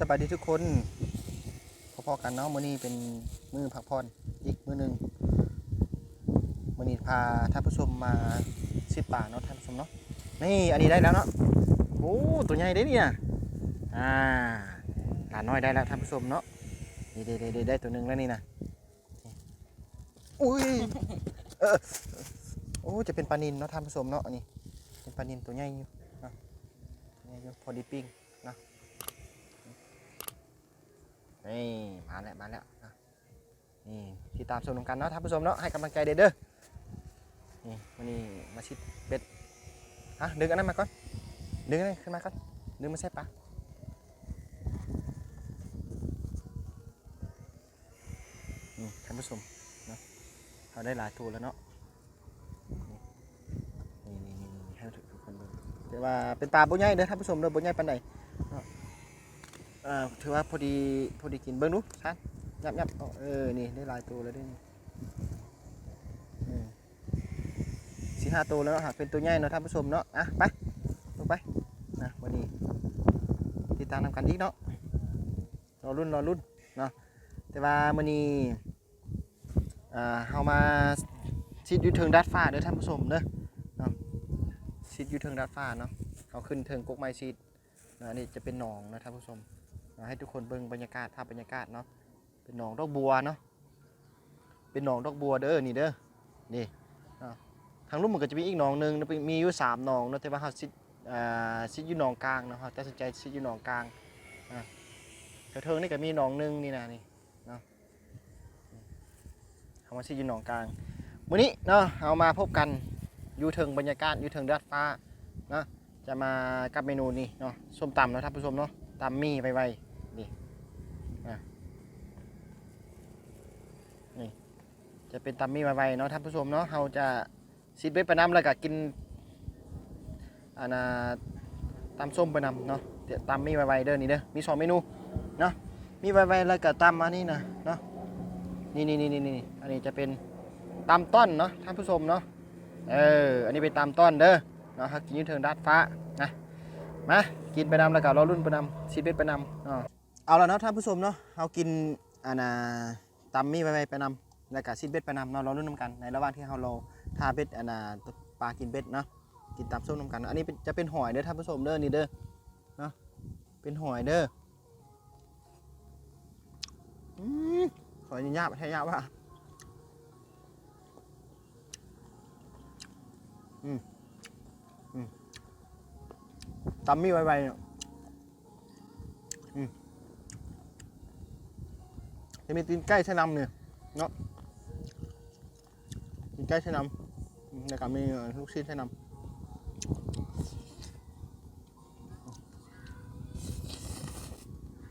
สบายดีทุกคนพอๆกันเนาะมื้อนี้เป็นมื้อพักผ่อนอีกมื้อหนึงมื้อนี้พาท่านผู้ชมมาชิดป่าเนาะท่านผู้ชมเนาะนี่อันนี้ได้แล้วเนาะโอ้ตัวใหญ่เด้เนี่ยอ่าหลานน้อยได้แล้วท่านผู้ชมเนาะนี่ได้ได้ได้ได้ตัวหนึงแล้วนี่นะอุ้ยเออโอ้จะเป็นปลานินเนาะท่านผู้ชมเนาะอันนี้เป็นปลานินตัวใหญ่อยู่เนาะตัวใหญ่อยู่พอดีปิ้ง นี่มาแล้วมาแล้วนี่ที่ตามชมกันเนาะท่านผู้ชมเนาะให้กำลังใจเด้อเด้อนี่วันนี้มาชิดเบ็ดฮะดึงอันนั้นมาก่อนดึงอันนั้นขึ้นมาก่อนดึงมาใส่ปลานี่ท่านผู้ชมเนาะเราได้หลายตัวแล้วเนาะนี่นี่นี่ให้ทุกคนดูแต่ว่าเป็นปลาบุญใหญ่เด้อท่านผู้ชมเด้อบุญใหญ่ปานใด อ่าถือว่าพอดีพอดีกินเบิ้งดูชันยับยับเอเออนี่ได้ลายตัวแล้วด้วยสี่ห้าตัวแล้วเนาะหากเป็นตัวใหญ่เนาะท่านผู้ชมเนาะอะไปลงไปนะวันนี้ติดตามนำกันอีกเนาะรอรุ่นรอรุ่นเนาะแต่ว่ามื้อนี้อ่าเฮามาชิดอยู่เทิงดัดฟ้าเด้อท่านผู้ชมเด้อเนาะชิดอยู่เทิงดัดฟ้าเนาะเอาขึ้นเทิงกกไม้ชิดนะนี่จะเป็นหนองนะท่านผู้ชม ให้ทุกคนเบิ่งบรรยากาศภาพบรรยากาศเนาะเป็นหนองดอกบัวเนาะเป็นหนองดอกบัวเด้อนี่เด้อนี่ทางลุ่มมันก็จะมีอีกหนองหนึงนมีอยู่สามหนองเนาะแต่ว่าเขาซิดอ่าซิดอยู่หนองกลางเนาะเขาตัดสินใจซิดอยู่หนองกลางแถวเทิงนี่ก็มีหนองหนึงนี่นะนี่เนาะเขามาซิดอยู่หนองกลางมื้อนี้เนาะเอามาพบกันอยู่เทิงบรรยากาศอยู่เทิงดาดฟ้าเนาะจะมากับเมนูนี้เนาะส้มตำเนาะท่านผู้ชมเนาะตำมี่ไวๆนี่อะนี่ จะเป็นตัมมี่ไวๆเนาะท่านผู้ชมเนาะเราจะซิดเบ็ดไปน้ำแล้วก็กินอันน่ะตำส้มไปนำเนาะเดี๋ยวตำมี่ไวๆเด้อนี่เด้อมีสองเมนูเนาะมีไวๆแล้วก็ตำอันนี้นะเนาะนี่นี่นี่นี่นี่อันนี้จะเป็นตำต้นเนาะท่านผู้ชมเนาะเอออันนี้เป็นตำต้นเด้อเนาะกินยืนเทิงดาดฟ้านะมากินไปนำแล้วก็รอรุ่นไปนำซิดเบ็ดไปนำเอาแล้วเนาะท่านผู้ชมเนาะเอากินอันน่ะตำมี่ไปไปนำ แล้วก็ซิดเบ็ดไปนำเนาะเราลุ้นน้ำกันในระหว่างที่เราเราทาเบ็ดอันน่ะปลากินเบ็ดเนาะกินตำส้มน้ำกัน อันนี้จะเป็นหอยเด้อท่านผู้ชมเด้อนี่เด้อเนาะเป็นหอยเด้ออืมขออนุญาตให้ยาว่าอืมอืมตำมี่ไวๆเนี่ยจะมีตีนไก่ใช้นำเนี่ยเนาะ ตีนไก่ใช้นำอืมแล้วก็มีลูกชิ้นใช้นำ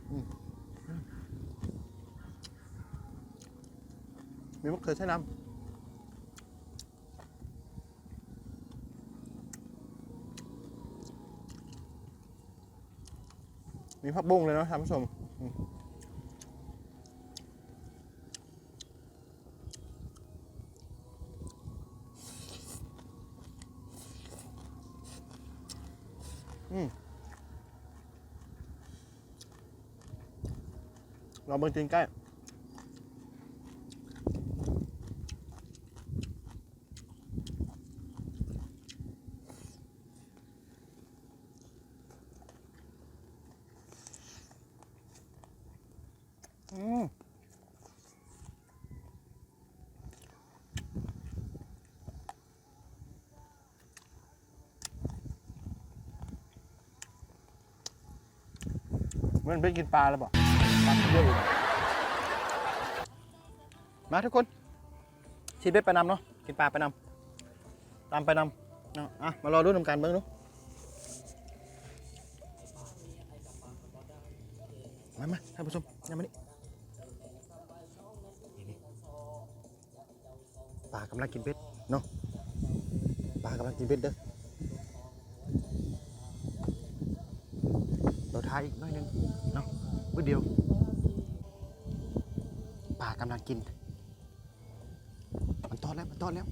อืมมีมะเขือใช้นำมีผักบุ้งเลยเนาะท่านผู้ชม เราเบิ่งตีนใกล้อืมเหมันเป็นกินปลาแล้วบอก มาทุกคนชีดเบ็ดไปนำเนาะกินปลาไปนำตามไปนำเนาะอะมารอดูนำกันเบิ้งดูมามาท่านผู้ชมยังมานี่นี่ปลากำลังกินเบ็ดเนาะปลากำลังกินเบ็ดเด้อเราทายอีกหน้อยนึงเนาะ เพื่อเดียวปลากำลังกิน มันตอดแล้วมันตอดแล้ว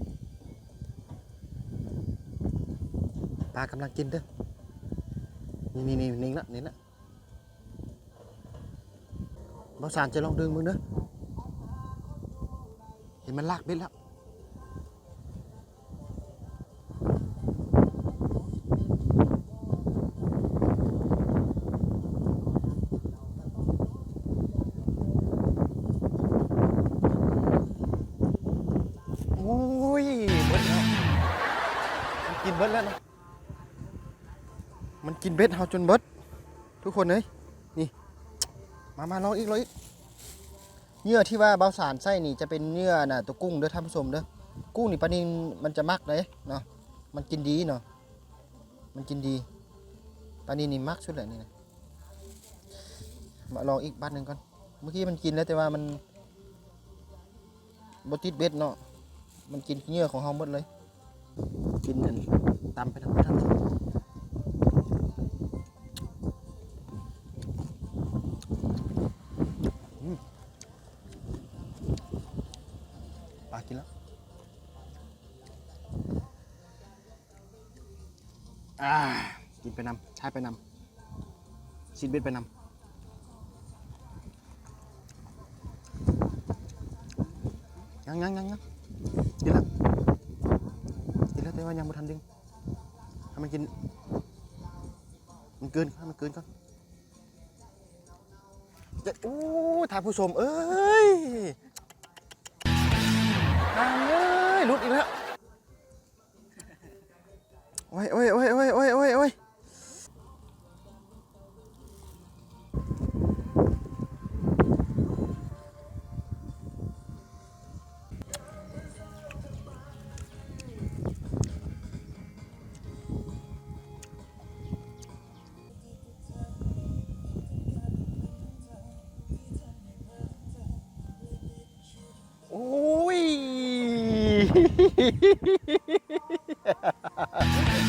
ปลากำลังกินเด้อนี่นี่นี่นิ่งละนิ่งละบ่สารจะลองดึงมึงเด้อเห็นมันลากเบ็ดแล้ว บิดแล้วนะมันกินเบ็ดเฮาจนเบิด ทุกคนเอ้ยนี่ มามาลองอีกลองอีกเหยื่อที่ว่าเบาสารไส้นี่จะเป็นเหยื่อน่ะตัวกุ้งเด้อท่านผู้ชมเด้อกุ้งนี่ปลานินมันจะมักเลยเนาะมันกินดีเนาะมันกินดีปลานินนี่มักสุดเลยนี่นะมาลองอีกบ้านหนึ่งก่อนเมื่อกี้มันกินแล้วแต่ว่ามันบติดเบ็ดเนาะมันกินเหงื่อของเฮาหมดเลย กินอันตำไปทั้งทั้งสิ้นปลากินแล้วอ่ากินไปนำใช้ไปนำซีดเบ็ดไปนำยังยังยังยังกินแล้ว ไม่ว่ายังไม่ทันดึงให้มันกิน มันเกินให้มันเกินก่อนเจ็ดโอ้ท่านผู้ชม เอ้ยนางเอ้ยหลุดอีกแล้วโอ้ยโอ้ยโอ้ยโอ้ยโอ้ยโอ้ย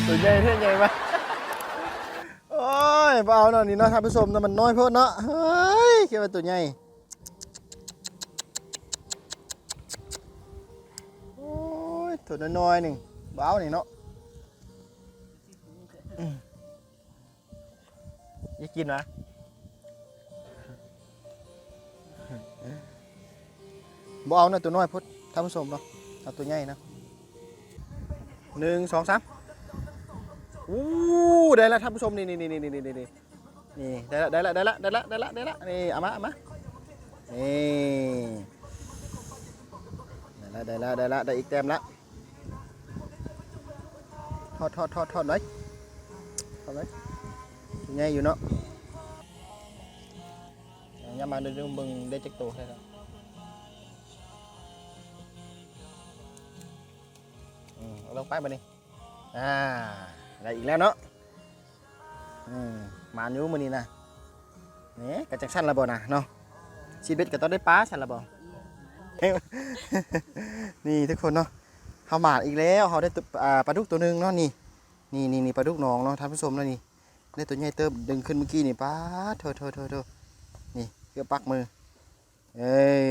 ตัวใหญ่เท่าใหญ่ปะโอ้ยเบเอาหน่อยนี่เนาะท่านผู้ชมนะมันน้อยโพดเนาะเฮ้ยคิดว่าตัวใหญ่โอ้ยตัวน้อยๆหนึ่งเบเอานี่เนาะอยากกินนะบ่เอานะตัวน้อยพุทธท่านผู้ชมเนาะ เอาตัวใหญ่นะหนึ่งสองสามอู้ได้แล้วท่านผู้ชมนี่นี่นี่นี่นี่นี่นี่นี่ได้ละได้ละได้ละได้ละได้ละได้ละนี่เอามาเอามานี่ได้ละได้ละได้ละได้อีกแต้มละทอดทอดทอดทอดเลยทอดเลยตัวใหญ่อยู่เนาะยามาเดินเบิ่งได้จักโตใช่ครับ ลงไปมาดิอ่าได้อีกแล้วเนาะอืมมานิ้วมือนี่นะนี่กระจักสั้นละบ่นะเนาะชีวิตก็ต้องได้ปลาสั้นละบ่นี่ทุกคนเนาะเฮาหมาดอีกแล้วเฮาได้ตัวปลาดุกตัวหนึงเนาะนี่นี่นี่นี่ปลาดุกน้องเนาะท่านผู้ชมแล้วนี่ได้ตัวใหญ่เติมดึงขึ้นเมื่อกี้นี่ป้าเถิดโถโถโถโถนี่เกือบปักมือเอ้ย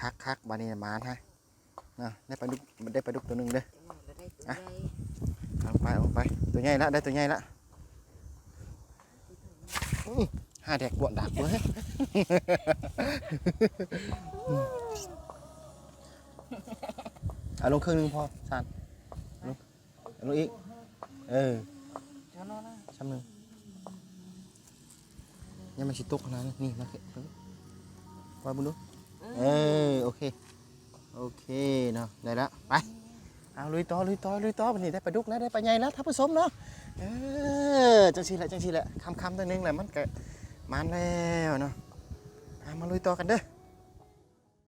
คักคักบานี้หมาดฮะนะได้ปลาดุกได้ปลาดุกตัวหนึงเด้อ อะเอาไปเอาไป ตัวใหญ่ละได้ตัวใหญ่ละอื้อห้าแดกบวนดักเว้ยเอาลงครึ่งหนึงพอสานลงลงอีก เออซ้ำหนึ่งยังไม่ชิตกขนาดนี้นี่มาเก็บตรงนี้วางบนดูเออ โอเค โอเคเนาะได้แล้วไป เอาลุยต่อลุยต่อลุยต่อวันนี้ได้ปลาดุกแล้วได้ปลาใหญ่แล้วท่านผู้ชมเนาะเออจังสีแหละจังสีแหละคำคำๆตัวนึงแหละมันก็มันแล้วเนาะมาลุยต่อกันเด้อ